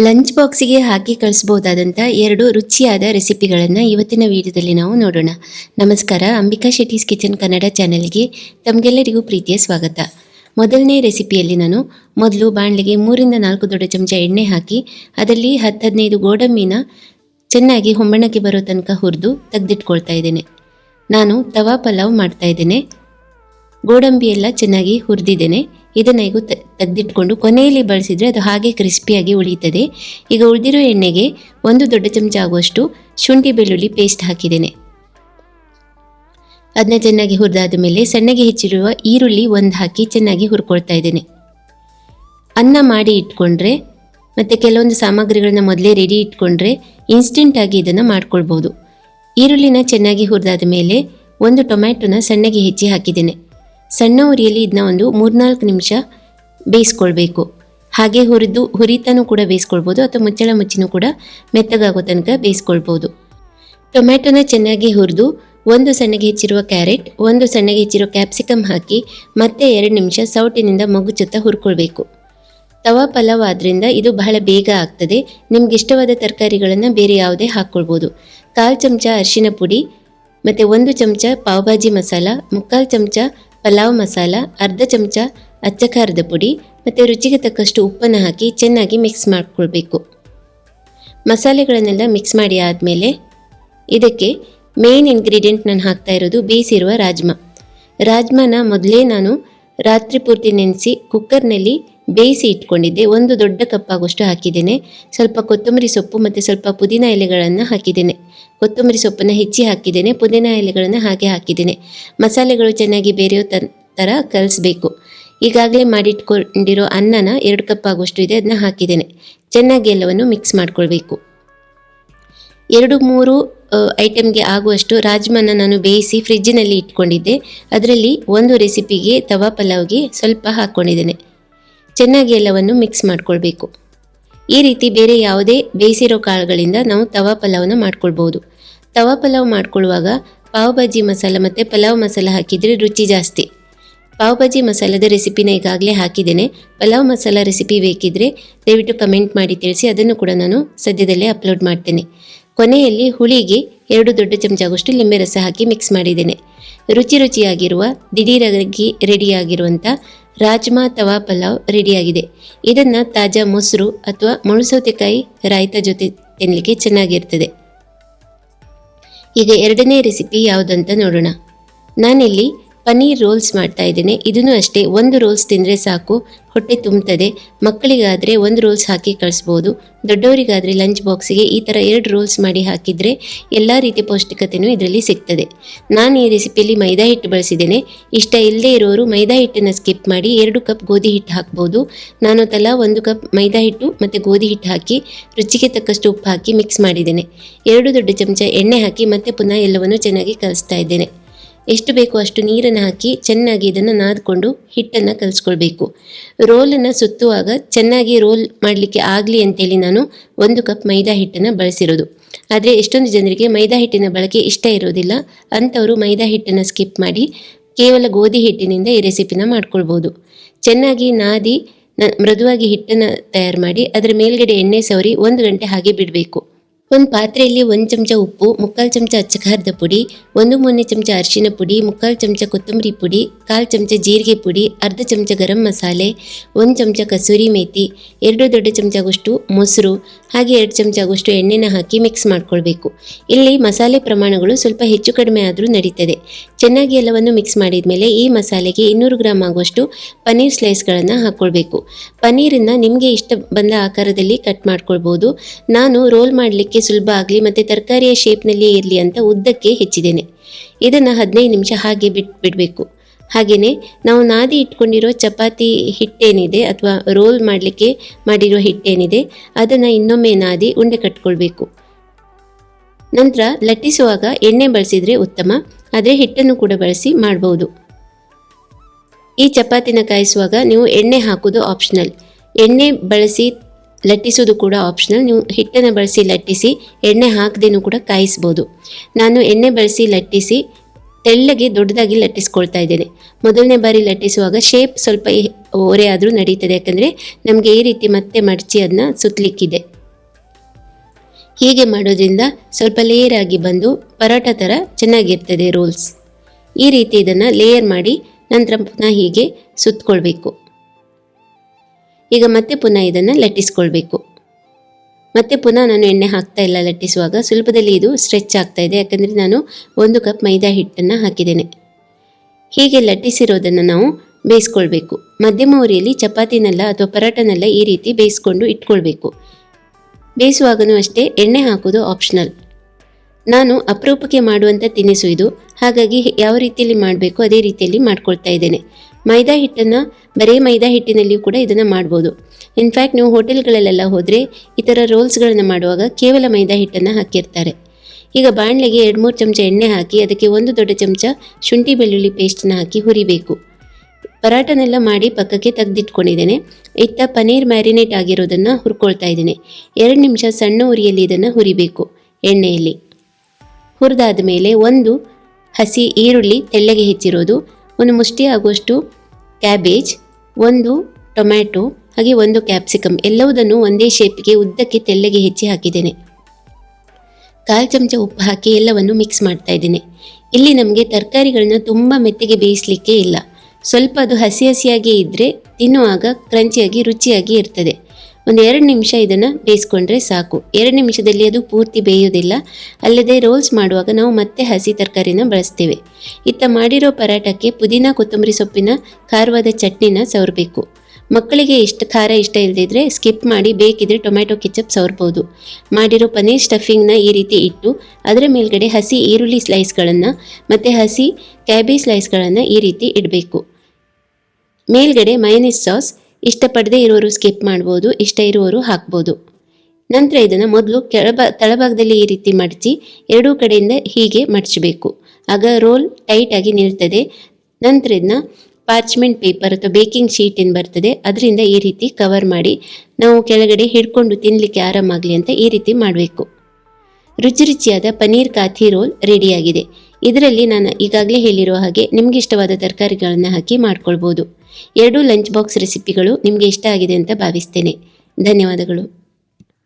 Lunch ಬಾಕ್ಸಿಗೆ ಹಾಕಿ ಕಳಿಸ್ಬೋದಾದಂಥ ಎರಡು ರುಚಿಯಾದ ರೆಸಿಪಿಗಳನ್ನು ಇವತ್ತಿನ ವಿಡಿಯೋದಲ್ಲಿ ನಾವು ನೋಡೋಣ. ನಮಸ್ಕಾರ, ಅಂಬಿಕಾ ಶೆಟ್ಟೀಸ್ ಕಿಚನ್ ಕನ್ನಡ ಚಾನೆಲ್ಗೆ ತಮಗೆಲ್ಲರಿಗೂ ಪ್ರೀತಿಯ ಸ್ವಾಗತ. ಮೊದಲನೇ ರೆಸಿಪಿಯಲ್ಲಿ ನಾನು ಮೊದಲು ಬಾಣಲೆಗೆ ಮೂರಿಂದ ನಾಲ್ಕು ದೊಡ್ಡ ಚಮಚ ಎಣ್ಣೆ ಹಾಕಿ, ಅದರಲ್ಲಿ ಹತ್ತು ಹದಿನೈದು ಗೋಡಂಬಿನ ಚೆನ್ನಾಗಿ ಹೊಂಬಣಕ್ಕೆ ಬರೋ ತನಕ ಹುರಿದು ತೆಗೆದಿಟ್ಕೊಳ್ತಾ ಇದ್ದೇನೆ. ನಾನು ತವಾ ಪಲಾವ್ ಮಾಡ್ತಾ ಇದ್ದೇನೆ. ಗೋಡಂಬಿ ಎಲ್ಲ ಚೆನ್ನಾಗಿ ಹುರಿದಿದ್ದೇನೆ. ಇದನ್ನ ಈಗ ತೆಗೆದಿಟ್ಕೊಂಡು ಕೊನೆಯಲ್ಲಿ ಬಳಸಿದರೆ ಅದು ಹಾಗೆ ಕ್ರಿಸ್ಪಿಯಾಗಿ ಉಳಿಯುತ್ತದೆ. ಈಗ ಉಳಿದಿರೋ ಎಣ್ಣೆಗೆ ಒಂದು ದೊಡ್ಡ ಚಮಚ ಆಗುವಷ್ಟು ಶುಂಠಿ ಬೆಳ್ಳುಳ್ಳಿ ಪೇಸ್ಟ್ ಹಾಕಿದ್ದೇನೆ. ಅದನ್ನ ಚೆನ್ನಾಗಿ ಹುರಿದಾದ ಮೇಲೆ ಸಣ್ಣಗೆ ಹೆಚ್ಚಿರುವ ಈರುಳ್ಳಿ ಒಂದು ಹಾಕಿ ಚೆನ್ನಾಗಿ ಹುರ್ಕೊಳ್ತಾ ಇದ್ದೇನೆ. ಅನ್ನ ಮಾಡಿ ಇಟ್ಕೊಂಡ್ರೆ ಮತ್ತು ಕೆಲವೊಂದು ಸಾಮಗ್ರಿಗಳನ್ನ ಮೊದಲೇ ರೆಡಿ ಇಟ್ಕೊಂಡ್ರೆ ಇನ್ಸ್ಟೆಂಟ್ ಆಗಿ ಇದನ್ನು ಮಾಡ್ಕೊಳ್ಬೋದು. ಈರುಳ್ಳಿನ ಚೆನ್ನಾಗಿ ಹುರಿದಾದ ಮೇಲೆ ಒಂದು ಟೊಮ್ಯಾಟೊನ ಸಣ್ಣಗೆ ಹೆಚ್ಚಿ ಹಾಕಿದ್ದೇನೆ. ಸಣ್ಣ ಉರಿಯಲ್ಲಿ ಇದನ್ನ ಒಂದು ಮೂರ್ನಾಲ್ಕು ನಿಮಿಷ ಬೇಯಿಸ್ಕೊಳ್ಬೇಕು. ಹಾಗೆ ಹುರಿದು, ಹುರಿತನೂ ಕೂಡ ಬೇಯಿಸ್ಕೊಳ್ಬೋದು ಅಥವಾ ಮುಚ್ಚಳ ಮುಚ್ಚಿನೂ ಕೂಡ ಮೆತ್ತಗಾಗೋ ತನಕ ಬೇಯಿಸ್ಕೊಳ್ಬೋದು. ಟೊಮ್ಯಾಟೊನ ಚೆನ್ನಾಗಿ ಹುರಿದು, ಒಂದು ಸಣ್ಣಗೆ ಹೆಚ್ಚಿರುವ ಕ್ಯಾರೆಟ್, ಒಂದು ಸಣ್ಣಗೆ ಹೆಚ್ಚಿರುವ ಕ್ಯಾಪ್ಸಿಕಮ್ ಹಾಕಿ ಮತ್ತೆ ಎರಡು ನಿಮಿಷ ಸೌಟಿನಿಂದ ಮಗುಚುತ್ತಾ ಹುರ್ಕೊಳ್ಬೇಕು. ತವಾ ಪಲಾವ್ ಆದ್ದರಿಂದ ಇದು ಬಹಳ ಬೇಗ ಆಗ್ತದೆ. ನಿಮ್ಗೆ ಇಷ್ಟವಾದ ತರಕಾರಿಗಳನ್ನು ಬೇರೆ ಯಾವುದೇ ಹಾಕ್ಕೊಳ್ಬೋದು. ಕಾಲು ಚಮಚ ಅರಿಶಿನ ಪುಡಿ, ಮತ್ತು ಒಂದು ಚಮಚ ಪಾವ್ಭಾಜಿ ಮಸಾಲ, ಮುಕ್ಕಾಲು ಚಮಚ ಪಲಾವ್ ಮಸಾಲ, ಅರ್ಧ ಚಮಚ ಅಚ್ಚ ಖಾರದ ಪುಡಿ ಮತ್ತು ರುಚಿಗೆ ತಕ್ಕಷ್ಟು ಉಪ್ಪನ್ನು ಹಾಕಿ ಚೆನ್ನಾಗಿ ಮಿಕ್ಸ್ ಮಾಡಿಕೊಳ್ಬೇಕು. ಮಸಾಲೆಗಳನ್ನೆಲ್ಲ ಮಿಕ್ಸ್ ಮಾಡಿ ಆದಮೇಲೆ ಇದಕ್ಕೆ ಮೇನ್ ಇಂಗ್ರೀಡಿಯೆಂಟ್ ನಾನು ಹಾಕ್ತಾ ಇರೋದು ಬೇಯಿಸಿರುವ ರಾಜ್ಮಾ. ರಾಜ್ಮಾನ ಮೊದಲೇ ನಾನು ರಾತ್ರಿ ಪೂರ್ತಿ ನೆನೆಸಿ ಕುಕ್ಕರ್ನಲ್ಲಿ ಬೇಯಿಸಿ ಇಟ್ಕೊಂಡಿದ್ದೆ. ಒಂದು ದೊಡ್ಡ ಕಪ್ ಆಗುವಷ್ಟು ಹಾಕಿದ್ದೇನೆ. ಸ್ವಲ್ಪ ಕೊತ್ತಂಬರಿ ಸೊಪ್ಪು ಮತ್ತು ಸ್ವಲ್ಪ ಪುದೀನ ಎಲೆಗಳನ್ನು ಹಾಕಿದ್ದೇನೆ. ಕೊತ್ತಂಬರಿ ಸೊಪ್ಪನ್ನು ಹೆಚ್ಚಿ ಹಾಕಿದ್ದೇನೆ. ಪುದೀನ ಎಲೆಗಳನ್ನು ಹಾಗೆ ಹಾಕಿದ್ದೇನೆ. ಮಸಾಲೆಗಳು ಚೆನ್ನಾಗಿ ಬೇರೆಯೋ ಥರ ಕಲಿಸ್ಬೇಕು. ಈಗಾಗಲೇ ಮಾಡಿಟ್ಕೊಂಡಿರೋ ಅನ್ನನ ಎರಡು ಕಪ್ ಆಗುವಷ್ಟು ಇದೆ ಅದನ್ನ ಹಾಕಿದ್ದೇನೆ. ಚೆನ್ನಾಗಿ ಎಲ್ಲವನ್ನು ಮಿಕ್ಸ್ ಮಾಡ್ಕೊಳ್ಬೇಕು. ಎರಡು, ಮೂರು ಐಟಮ್ಗೆ ಆಗುವಷ್ಟು ರಾಜ್ಮಾನ ನಾನು ಬೇಯಿಸಿ ಫ್ರಿಜ್ಜಿನಲ್ಲಿ ಇಟ್ಕೊಂಡಿದ್ದೆ. ಅದರಲ್ಲಿ ಒಂದು ರೆಸಿಪಿಗೆ ತವಾ ಪಲಾವ್ಗೆ ಸ್ವಲ್ಪ ಹಾಕ್ಕೊಂಡಿದ್ದೇನೆ ಚೆನ್ನಾಗಿ ಎಲ್ಲವನ್ನು ಮಿಕ್ಸ್ ಮಾಡ್ಕೊಳ್ಬೇಕು. ಈ ರೀತಿ ಬೇರೆ ಯಾವುದೇ ಬೇಯಿಸಿರೋ ಕಾಳುಗಳಿಂದ ನಾವು ತವಾ ಪಲಾವ್ನ ಮಾಡ್ಕೊಳ್ಬೋದು. ತವಾ ಪಲಾವ್ ಮಾಡ್ಕೊಳ್ಳುವಾಗ ಪಾವ್ ಭಾಜಿ ಮಸಾಲ ಮತ್ತು ಪಲಾವ್ ಮಸಾಲ ಹಾಕಿದರೆ ರುಚಿ ಜಾಸ್ತಿ. ಪಾವ್ ಭಾಜಿ ಮಸಾಲದ ರೆಸಿಪಿನ ಈಗಾಗಲೇ ಹಾಕಿದ್ದೇನೆ. ಪಲಾವ್ ಮಸಾಲ ರೆಸಿಪಿ ಬೇಕಿದ್ರೆ ದಯವಿಟ್ಟು ಕಮೆಂಟ್ ಮಾಡಿ ತಿಳಿಸಿ, ಅದನ್ನು ಕೂಡ ನಾನು ಸದ್ಯದಲ್ಲೇ ಅಪ್ಲೋಡ್ ಮಾಡ್ತೇನೆ. ಕೊನೆಯಲ್ಲಿ ಹುಳಿಗೆ ಎರಡು ದೊಡ್ಡ ಚಮಚ ಆಗುವಷ್ಟು ಲಿಂಬೆ ರಸ ಹಾಕಿ ಮಿಕ್ಸ್ ಮಾಡಿದ್ದೇನೆ. ರುಚಿ ರುಚಿಯಾಗಿರುವ ದಿಢೀರಾಗಿ ರೆಡಿಯಾಗಿರುವಂಥ ರಾಜ್ಮಾ ತವಾ ಪಲಾವ್ ರೆಡಿಯಾಗಿದೆ. ಇದನ್ನು ತಾಜಾ ಮೊಸರು ಅಥವಾ ಮುಳುಸೌತೆಕಾಯಿ ರಾಯ್ತ ಜೊತೆ ತಿನ್ನಲಿಕ್ಕೆ ಚೆನ್ನಾಗಿರ್ತದೆ. ಈಗ ಎರಡನೇ ರೆಸಿಪಿ ಯಾವುದಂತ ನೋಡೋಣ. ನಾನಿಲ್ಲಿ ಪನ್ನೀರ್ ರೋಲ್ಸ್ ಮಾಡ್ತಾ ಇದ್ದೇನೆ. ಇದನ್ನು ಅಷ್ಟೇ, ಒಂದು ರೋಲ್ಸ್ ತಿಂದರೆ ಸಾಕು. ಹೊಟ್ಟೆ ತುಂಬುತ್ತದೆ ಮಕ್ಕಳಿಗಾದರೆ ಒಂದು ರೋಲ್ಸ್ ಹಾಕಿ ಕಳಿಸ್ಬೋದು. ದೊಡ್ಡವರಿಗಾದರೆ ಲಂಚ್ ಬಾಕ್ಸಿಗೆ ಈ ಥರ ಎರಡು ರೋಲ್ಸ್ ಮಾಡಿ ಹಾಕಿದರೆ ಎಲ್ಲ ರೀತಿಯ ಪೌಷ್ಟಿಕತೆಯೂ ಇದರಲ್ಲಿ ಸಿಗ್ತದೆ. ನಾನು ಈ ರೆಸಿಪಿಯಲ್ಲಿ ಮೈದಾ ಹಿಟ್ಟು ಬಳಸಿದ್ದೇನೆ. ಇಷ್ಟ ಇಲ್ಲದೇ ಇರೋರು ಮೈದಾ ಹಿಟ್ಟನ್ನು ಸ್ಕಿಪ್ ಮಾಡಿ ಎರಡು ಕಪ್ ಗೋಧಿ ಹಿಟ್ಟು ಹಾಕ್ಬೋದು. ನಾನು ತಲಾ ಒಂದು ಕಪ್ ಮೈದಾ ಹಿಟ್ಟು ಮತ್ತು ಗೋಧಿ ಹಿಟ್ಟು ಹಾಕಿ ರುಚಿಗೆ ತಕ್ಕಷ್ಟು ಉಪ್ಪು ಹಾಕಿ ಮಿಕ್ಸ್ ಮಾಡಿದ್ದೇನೆ. ಎರಡು ದೊಡ್ಡ ಚಮಚ ಎಣ್ಣೆ ಹಾಕಿ ಮತ್ತೆ ಪುನಃ ಎಲ್ಲವನ್ನು ಚೆನ್ನಾಗಿ ಕಲಿಸ್ತಾ ಇದ್ದೇನೆ. ಎಷ್ಟು ಬೇಕೋ ಅಷ್ಟು ನೀರನ್ನು ಹಾಕಿ ಚೆನ್ನಾಗಿ ಇದನ್ನು ನಾದ್ಕೊಂಡು ಹಿಟ್ಟನ್ನು ಕಲಿಸ್ಕೊಳ್ಬೇಕು. ರೋಲನ್ನು ಸುತ್ತುವಾಗ ಚೆನ್ನಾಗಿ ರೋಲ್ ಮಾಡಲಿಕ್ಕೆ ಆಗಲಿ ಅಂತೇಳಿ ನಾನು ಒಂದು ಕಪ್ ಮೈದಾ ಹಿಟ್ಟನ್ನು ಬಳಸಿರೋದು. ಆದರೆ ಎಷ್ಟೊಂದು ಜನರಿಗೆ ಮೈದಾ ಹಿಟ್ಟಿನ ಬಳಕೆ ಇಷ್ಟ ಇರೋದಿಲ್ಲ. ಅಂಥವರು ಮೈದಾ ಹಿಟ್ಟನ್ನು ಸ್ಕಿಪ್ ಮಾಡಿ ಕೇವಲ ಗೋಧಿ ಹಿಟ್ಟಿನಿಂದ ಈ ರೆಸಿಪಿನ ಮಾಡ್ಕೊಳ್ಬೋದು. ಚೆನ್ನಾಗಿ ನಾದಿ ಮೃದುವಾಗಿ ಹಿಟ್ಟನ್ನು ತಯಾರು ಮಾಡಿ ಅದರ ಮೇಲ್ಗಡೆ ಎಣ್ಣೆ ಸವರಿ ಒಂದು ಗಂಟೆ ಹಾಗೆ ಬಿಡಬೇಕು. ಒಂದು ಪಾತ್ರೆಯಲ್ಲಿ ಒಂದು ಚಮಚ ಉಪ್ಪು, ಮುಕ್ಕಾಲು ಚಮಚ ಅಚ್ಚಖಾರದ ಪುಡಿ, ಒಂದು ಮೂರನೇ ಚಮಚ ಅರಿಶಿನ ಪುಡಿ, ಮುಕ್ಕಾಲು ಚಮಚ ಕೊತ್ತಂಬರಿ ಪುಡಿ, ಕಾಲು ಚಮಚ ಜೀರಿಗೆ ಪುಡಿ, ಅರ್ಧ ಚಮಚ ಗರಂ ಮಸಾಲೆ, ಒಂದು ಚಮಚ ಕಸೂರಿ ಮೇಥಿ ಎರಡು ದೊಡ್ಡ ಚಮಚ ಆಗುವಷ್ಟು ಮೊಸರು, ಹಾಗೆ ಎರಡು ಚಮಚ ಆಗುವಷ್ಟು ಎಣ್ಣೆನ ಹಾಕಿ ಮಿಕ್ಸ್ ಮಾಡ್ಕೊಳ್ಬೇಕು. ಇಲ್ಲಿ ಮಸಾಲೆ ಪ್ರಮಾಣಗಳು ಸ್ವಲ್ಪ ಹೆಚ್ಚು ಕಡಿಮೆ ಆದರೂ ನಡೀತದೆ. ಚೆನ್ನಾಗಿ ಎಲ್ಲವನ್ನು ಮಿಕ್ಸ್ ಮಾಡಿದ ಮೇಲೆ ಈ ಮಸಾಲೆಗೆ ಇನ್ನೂರು ಗ್ರಾಮ್ ಆಗುವಷ್ಟು ಪನ್ನೀರ್ ಸ್ಲೈಸ್ಗಳನ್ನು ಹಾಕ್ಕೊಳ್ಬೇಕು ಪನ್ನೀರನ್ನು ನಿಮಗೆ ಇಷ್ಟ ಬಂದ ಆಕಾರದಲ್ಲಿ ಕಟ್ ಮಾಡ್ಕೊಳ್ಬೋದು. ನಾನು ರೋಲ್ ಮಾಡಲಿಕ್ಕೆ ಸುಲಭ ಆಗಲಿ ಮತ್ತು ತರಕಾರಿಯ ಶೇಪ್ನಲ್ಲಿಯೇ ಇರಲಿ ಅಂತ ಉದ್ದಕ್ಕೆ ಹೆಚ್ಚಿದ್ದೇನೆ. ಇದನ್ನು ಹದಿನೈದು ನಿಮಿಷ ಹಾಗೆ ಬಿಟ್ ಬಿಡಬೇಕು. ಹಾಗೆಯೇ ನಾವು ನಾದಿ ಇಟ್ಕೊಂಡಿರೋ ಚಪಾತಿ ಹಿಟ್ಟೇನಿದೆ ಅಥವಾ ರೋಲ್ ಮಾಡಲಿಕ್ಕೆ ಮಾಡಿರೋ ಹಿಟ್ಟೇನಿದೆ, ಅದನ್ನು ಇನ್ನೊಮ್ಮೆ ನಾದಿ ಉಂಡೆ ಕಟ್ಕೊಳ್ಬೇಕು. ನಂತರ ಲಟ್ಟಿಸುವಾಗ ಎಣ್ಣೆ ಬಳಸಿದರೆ ಉತ್ತಮ, ಆದರೆ ಹಿಟ್ಟನ್ನು ಕೂಡ ಬಳಸಿ ಮಾಡಬಹುದು ಈ ಚಪಾತಿನ ಕಾಯಿಸುವಾಗ ನೀವು ಎಣ್ಣೆ ಹಾಕೋದು ಆಪ್ಷನಲ್ ಎಣ್ಣೆ ಬಳಸಿ ಲಟ್ಟಿಸೋದು ಕೂಡ ಆಪ್ಷನಲ್ ನೀವು ಹಿಟ್ಟನ್ನು ಬಳಸಿ ಲಟ್ಟಿಸಿ, ಎಣ್ಣೆ ಹಾಕದೇನೂ ಕೂಡ ಕಾಯಿಸ್ಬೋದು. ನಾನು ಎಣ್ಣೆ ಬಳಸಿ ಲಟ್ಟಿಸಿ, ತೆಳ್ಳಗೆ ದೊಡ್ಡದಾಗಿ ಲಟ್ಟಿಸ್ಕೊಳ್ತಾ ಇದ್ದೇನೆ. ಮೊದಲನೇ ಬಾರಿ ಲಟ್ಟಿಸುವಾಗ ಶೇಪ್ ಸ್ವಲ್ಪ ಓರೆ ಆದರೂ ನಡೀತದೆ. ಯಾಕಂದರೆ ನಮಗೆ ಈ ರೀತಿ ಮತ್ತೆ ಮಡಚಿ ಅದನ್ನ ಸುತ್ತಲಿಕ್ಕಿದೆ ಹೀಗೆ ಮಾಡೋದ್ರಿಂದ ಸ್ವಲ್ಪ ಲೇಯರ್ ಆಗಿ ಬಂದು ಪರೋಟ ಥರ ಚೆನ್ನಾಗಿರ್ತದೆ ರೋಲ್ಸ್ ಈ ರೀತಿ ಇದನ್ನು ಲೇಯರ್ ಮಾಡಿ ನಂತರ ಪುನಃ ಹೀಗೆ ಸುತ್ತಕೊಳ್ಬೇಕು ಈಗ ಮತ್ತೆ ಪುನಃ ಇದನ್ನು ಲಟ್ಟಿಸ್ಕೊಳ್ಬೇಕು. ಮತ್ತೆ ಪುನಃ ನಾನು ಎಣ್ಣೆ ಹಾಕ್ತಾ ಇಲ್ಲ ಲಟ್ಟಿಸುವಾಗ, ಸ್ವಲ್ಪದಲ್ಲಿ ಇದು ಸ್ಟ್ರೆಚ್ ಆಗ್ತಾ ಇದೆ. ಯಾಕಂದರೆ ನಾನು ಒಂದು ಕಪ್ ಮೈದಾ ಹಿಟ್ಟನ್ನು ಹಾಕಿದ್ದೇನೆ. ಹೀಗೆ ಲಟ್ಟಿಸಿರೋದನ್ನು ನಾವು ಬೇಯಿಸ್ಕೊಳ್ಬೇಕು. ಮಧ್ಯಮ ಉರಿಯಲ್ಲಿ ಚಪಾತಿನೆಲ್ಲ ಅಥವಾ ಪರೋಟನೆಲ್ಲ ಈ ರೀತಿ ಬೇಯಿಸ್ಕೊಂಡು ಇಟ್ಕೊಳ್ಬೇಕು. ಬೇಯಿಸುವಾಗನೂ ಅಷ್ಟೇ ಎಣ್ಣೆ ಹಾಕೋದು ಆಪ್ಷನಲ್ ನಾನು ಅಪರೂಪಕ್ಕೆ ಮಾಡುವಂಥ ತಿನಿಸು ಇದು. ಹಾಗಾಗಿ ಯಾವ ರೀತಿಯಲ್ಲಿ ಮಾಡಬೇಕು ಅದೇ ರೀತಿಯಲ್ಲಿ ಮಾಡ್ಕೊಳ್ತಾ ಇದ್ದೇನೆ. ಮೈದಾ ಹಿಟ್ಟನ್ನು, ಬರೀ ಮೈದಾ ಹಿಟ್ಟಿನಲ್ಲಿಯೂ ಕೂಡ ಇದನ್ನು ಮಾಡ್ಬೋದು. ಇನ್ಫ್ಯಾಕ್ಟ್ ನೀವು ಹೋಟೆಲ್ಗಳಲ್ಲೆಲ್ಲ ಹೋದರೆ ಈ ಥರ ರೋಲ್ಸ್ಗಳನ್ನು ಮಾಡುವಾಗ ಕೇವಲ ಮೈದಾ ಹಿಟ್ಟನ್ನು ಹಾಕಿರ್ತಾರೆ. ಈಗ ಬಾಣಲೆಗೆ ಎರಡು ಮೂರು ಚಮಚ ಎಣ್ಣೆ ಹಾಕಿ ಅದಕ್ಕೆ ಒಂದು ದೊಡ್ಡ ಚಮಚ ಶುಂಠಿ ಬೆಳ್ಳುಳ್ಳಿ ಪೇಸ್ಟನ್ನು ಹಾಕಿ ಹುರಿಬೇಕು. ಪರಾಟನೆಲ್ಲ ಮಾಡಿ ಪಕ್ಕಕ್ಕೆ ತೆಗೆದಿಟ್ಕೊಂಡಿದ್ದೇನೆ. ಇತ್ತ ಪನೀರ್ ಮ್ಯಾರಿನೇಟ್ ಆಗಿರೋದನ್ನು ಹುರ್ಕೊಳ್ತಾ ಇದ್ದೇನೆ. ಎರಡು ನಿಮಿಷ ಸಣ್ಣ ಉರಿಯಲ್ಲಿ ಇದನ್ನು ಹುರಿಬೇಕು ಎಣ್ಣೆಯಲ್ಲಿ. ಹುರಿದಾದ ಮೇಲೆ ಒಂದು ಹಸಿ ಈರುಳ್ಳಿ ತೆಳ್ಳಗೆ ಹೆಚ್ಚಿರೋದು ಒಂದು ಮುಷ್ಟಿ ಆಗುವಷ್ಟು ಕ್ಯಾಬೇಜ್ ಒಂದು ಟೊಮ್ಯಾಟೊ ಹಾಗೆ ಒಂದು ಕ್ಯಾಪ್ಸಿಕಮ್ ಎಲ್ಲವುದನ್ನು ಒಂದೇ ಶೇಪ್ಗೆ ಉದ್ದಕ್ಕೆ ತೆಳ್ಳಗೆ ಹೆಚ್ಚಿ ಹಾಕಿದ್ದೇನೆ. ಕಾಲು ಚಮಚ ಉಪ್ಪು ಹಾಕಿ ಎಲ್ಲವನ್ನು ಮಿಕ್ಸ್ ಮಾಡ್ತಾ ಇದ್ದೇನೆ. ಇಲ್ಲಿ ನಮಗೆ ತರಕಾರಿಗಳನ್ನ ತುಂಬ ಮೆತ್ತಗೆ ಬೇಯಿಸಲಿಕ್ಕೆ ಇಲ್ಲ. ಸ್ವಲ್ಪ ಅದು ಹಸಿ ಹಸಿಯಾಗಿಯೇ ಇದ್ದರೆ ತಿನ್ನುವಾಗ ಕ್ರಂಚಿಯಾಗಿ ರುಚಿಯಾಗಿ ಇರ್ತದೆ. ಒಂದು ಎರಡು ನಿಮಿಷ ಇದನ್ನು ಬೇಯಿಸ್ಕೊಂಡ್ರೆ ಸಾಕು. ಎರಡು ನಿಮಿಷದಲ್ಲಿ ಅದು ಪೂರ್ತಿ ಬೇಯೋದಿಲ್ಲ ಅಲ್ಲದೆ ರೋಲ್ಸ್ ಮಾಡುವಾಗ ನಾವು ಮತ್ತೆ ಹಸಿ ತರಕಾರಿನ ಬಳಸ್ತೇವೆ. ಇತ್ತ ಮಾಡಿರೋ ಪರಾಟಕ್ಕೆ ಪುದೀನ, ಕೊತ್ತಂಬರಿ ಸೊಪ್ಪಿನ, ಖಾರವಾದ ಚಟ್ನಿನ ಸವರಬೇಕು. ಮಕ್ಕಳಿಗೆ ಇಷ್ಟ, ಖಾರ ಇಷ್ಟ ಇಲ್ಲದಿದ್ದರೆ ಸ್ಕಿಪ್ ಮಾಡಿ ಬೇಕಿದ್ರೆ ಟೊಮ್ಯಾಟೊ, ಕೆಚಪ್ ಸವರ್ಬೋದು. ಮಾಡಿರೋ ಪನ್ನೀರ್ ಸ್ಟಫಿಂಗ್ನ ಈ ರೀತಿ ಇಟ್ಟು ಅದರ ಮೇಲ್ಗಡೆ ಹಸಿ ಈರುಳ್ಳಿ ಸ್ಲೈಸ್ಗಳನ್ನು ಮತ್ತು ಹಸಿ ಕ್ಯಾಬೇಜ್ ಸ್ಲೈಸ್ಗಳನ್ನು ಈ ರೀತಿ ಇಡಬೇಕು. ಮೇಲ್ಗಡೆ ಮಯನೀಸ್ ಸಾಸ್ ಇಷ್ಟಪಡದೇ ಇರೋರು ಸ್ಕಿಪ್ ಮಾಡ್ಬೋದು, ಇಷ್ಟ ಇರುವವರು ಹಾಕ್ಬೋದು. ನಂತರ ಇದನ್ನು ಮೊದಲು ಕೆಳಬ, ತಳಭಾಗದಲ್ಲಿ ಈ ರೀತಿ ಮಡಚಿ ಎರಡೂ ಕಡೆಯಿಂದ ಹೀಗೆ ಮಡಚಬೇಕು. ಆಗ ರೋಲ್ ಟೈಟಾಗಿ ನಿಲ್ತದೆ. ನಂತರ ಇದನ್ನ ಪಾರ್ಚ್ಮೆಂಟ್ ಪೇಪರ್ ಅಥವಾ ಬೇಕಿಂಗ್ ಶೀಟ್ ಏನು ಬರ್ತದೆ. ಅದರಿಂದ ಈ ರೀತಿ ಕವರ್ ಮಾಡಿ ನಾವು ಕೆಳಗಡೆ ಹಿಡ್ಕೊಂಡು ತಿನ್ನಲಿಕ್ಕೆ ಆರಾಮಾಗಲಿ ಅಂತ ಈ ರೀತಿ ಮಾಡಬೇಕು. ರುಚಿ ರುಚಿಯಾದ ಪನ್ನೀರ್ ಕಾಥಿ ರೋಲ್ ರೆಡಿಯಾಗಿದೆ ಇದರಲ್ಲಿ ನಾನು ಈಗಾಗಲೇ ಹೇಳಿರುವ ಹಾಗೆ ನಿಮಗೆ ಇಷ್ಟವಾದ ತರಕಾರಿಗಳನ್ನು ಹಾಕಿ ಮಾಡ್ಕೊಳ್ಬೋದು. ಎರಡೂ ಲಂಚ್ ಬಾಕ್ಸ್ ರೆಸಿಪಿಗಳು ನಿಮಗೆ ಇಷ್ಟ ಆಗಿದೆ ಅಂತ ಭಾವಿಸ್ತೇನೆ. ಧನ್ಯವಾದಗಳು.